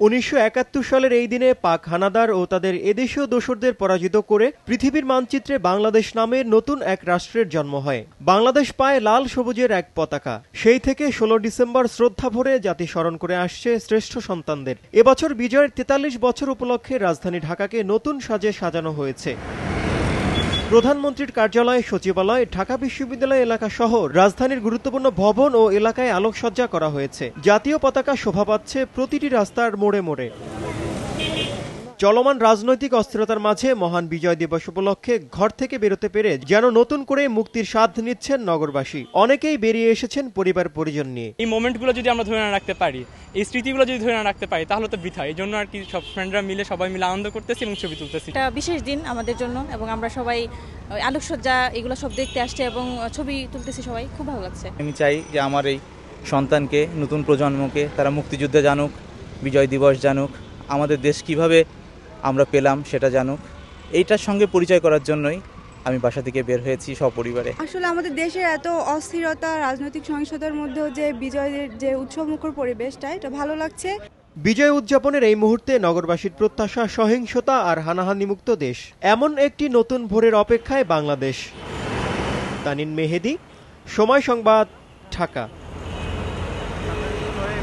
উনিশশো একাত্তর সালের এই দিনে পাক হানাদার ও তাদের এদেশীয় দোসরদের পরাজিত করে পৃথিবীর মানচিত্রে বাংলাদেশ নামে নতুন এক রাষ্ট্রের জন্ম হয়। বাংলাদেশ পায় লাল সবুজের এক পতাকা। সেই থেকে ষোলো ডিসেম্বর শ্রদ্ধা ভরে জাতি স্মরণ করে আসছে শ্রেষ্ঠ সন্তানদের। এবছর বিজয়ের তেতাল্লিশ বছর উপলক্ষে রাজধানী ঢাকাকে নতুন সাজে সাজানো হয়েছে। প্রধানমন্ত্রীর কার্যালয় সচিবালয়, ঢাকা বিশ্ববিদ্যালয় এলাকা সহ রাজধানীর গুরুত্বপূর্ণ ভবন ও এলাকায় আলোকসজ্জা করা হয়েছে। জাতীয় পতাকা শোভা পাচ্ছে প্রতিটি রাস্তার মোড়ে মোড়ে। চলমান রাজনৈতিক অস্থিরতার মাঝে মহান বিজয় দিবস উপলক্ষে ঘর থেকে বেরোতে পেরে যেন নতুন করে মুক্তির স্বাদ নিচ্ছেন নগরবাসী। অনেকেই বেরিয়ে এসেছেন পরিবার পরিজন নিয়ে। এই মোমেন্টগুলো যদি আমরা ধরে না রাখতে পারি এই স্মৃতিগুলো যদি ধরে না রাখতে পারি তাহলে তো বৃথা। এই জন্য আর কি সব ফ্রেন্ডরা মিলে সবাই মিলে আনন্দ করতেছি এবং ছবি তুলতেছি। এটা বিশেষ দিন আমাদের জন্য এবং আমরা সবাই আলোকসজ্জা এগুলো সব দেখতে আসছে এবং ছবি তুলতেছি সবাই। খুব ভালো লাগছে। আমি চাই যে আমার এই সন্তানকে নতুন প্রজন্মকে তারা মুক্তিযুদ্ধে জানুক বিজয় দিবস জানুক। আমাদের দেশ কীভাবে আমরা পেলাম সেটা জানুক। এইটার সঙ্গে পরিচয় করার জন্যই আমি বাসা থেকে বের হয়েছি সপরিবারে। আসলে আমাদের দেশের এত অস্থিরতা রাজনৈতিক সহিংসতার মধ্যেও যে বিজয়ের যে উৎসবমুখর পরিবেশটা এটা ভালো লাগছে। বিজয় উদযাপনের এই মুহূর্তে নগরবাসীর প্রত্যাশা সহিংসতা আর হানাহানিমুক্ত দেশ। এমন একটি নতুন ভোরের অপেক্ষায় বাংলাদেশ। তানিন মেহেদি সময় সংবাদ ঢাকা।